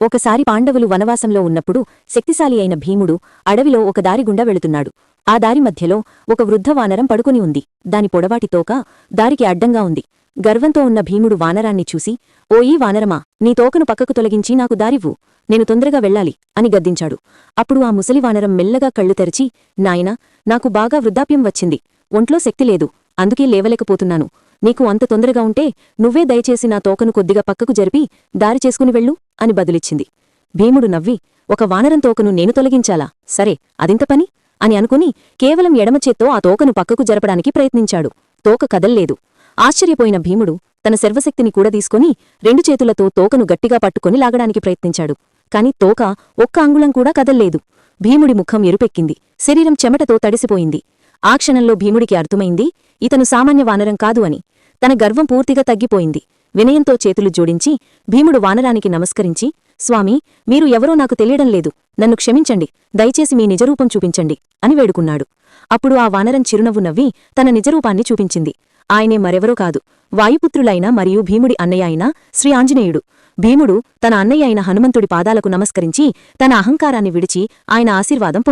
ఒకసారి పాండవులు వనవాసంలో ఉన్నప్పుడు శక్తిశాలి అయిన భీముడు అడవిలో ఒక దారి గుండా వెళుతున్నాడు. ఆ దారి మధ్యలో ఒక వృద్ధ వానరం పడుకుని ఉంది. దాని పొడవాటి తోక దారికి అడ్డంగా ఉంది. గర్వంతో ఉన్న భీముడు వానరాన్ని చూసి ఓ ఈ వానరమా నీ తోకను పక్కకు తొలగించి నాకు దారివ్వు. నేను తొందరగా వెళ్ళాలి అని గద్దించాడు. అప్పుడు ఆ ముసలి వానరం మెల్లగా కళ్ళు తెరిచి నాయనా నాకు బాగా వృద్ధాప్యం వచ్చింది. ఒంట్లో శక్తి లేదు. అందుకే లేవలేకపోతున్నాను. నీకు అంత తొందరగా ఉంటే నువ్వే దయచేసి నా తోకను కొద్దిగా పక్కకు జరిపి దారి చేసుకుని వెళ్ళు అని బదులిచ్చింది. భీముడు నవ్వి ఒక వానరం తోకను నేను తొలగించాలా? సరే అదింత పని? అని అనుకుని కేవలం ఎడమచేత్తో ఆ తోకను పక్కకు జరపడానికి ప్రయత్నించాడు. తోక కదల్లేదు. ఆశ్చర్యపోయిన భీముడు తన సర్వశక్తిని కూడా తీసుకుని రెండు చేతులతో తోకను గట్టిగా పట్టుకుని లాగడానికి ప్రయత్నించాడు. కాని తోక ఒక్క అంగుళం కూడా కదల్లేదు. భీముడి ముఖం ఎరుపెక్కింది. శరీరం చెమటతో తడిసిపోయింది. ఆ క్షణంలో భీముడికి అర్థమైంది ఇతను సామాన్య వానరం కాదు అని. తన గర్వం పూర్తిగా తగ్గిపోయింది. వినయంతో చేతులు జోడించి భీముడు వానరానికి నమస్కరించి స్వామి మీరు ఎవరో నాకు తెలియడం లేదు. నన్ను క్షమించండి. దయచేసి మీ నిజరూపం చూపించండి అని వేడుకున్నాడు. అప్పుడు ఆ వానరం చిరునవ్వు నవ్వి తన నిజరూపాన్ని చూపించింది. ఆయనే మరెవరో కాదు. వాయుపుత్రులైన మరియు భీముడి అన్నయ్య అయిన శ్రీ ఆంజనేయుడు. భీముడు తన అన్నయ్య అయిన హనుమంతుడి పాదాలకు నమస్కరించి తన అహంకారాన్ని విడిచి ఆయన ఆశీర్వాదం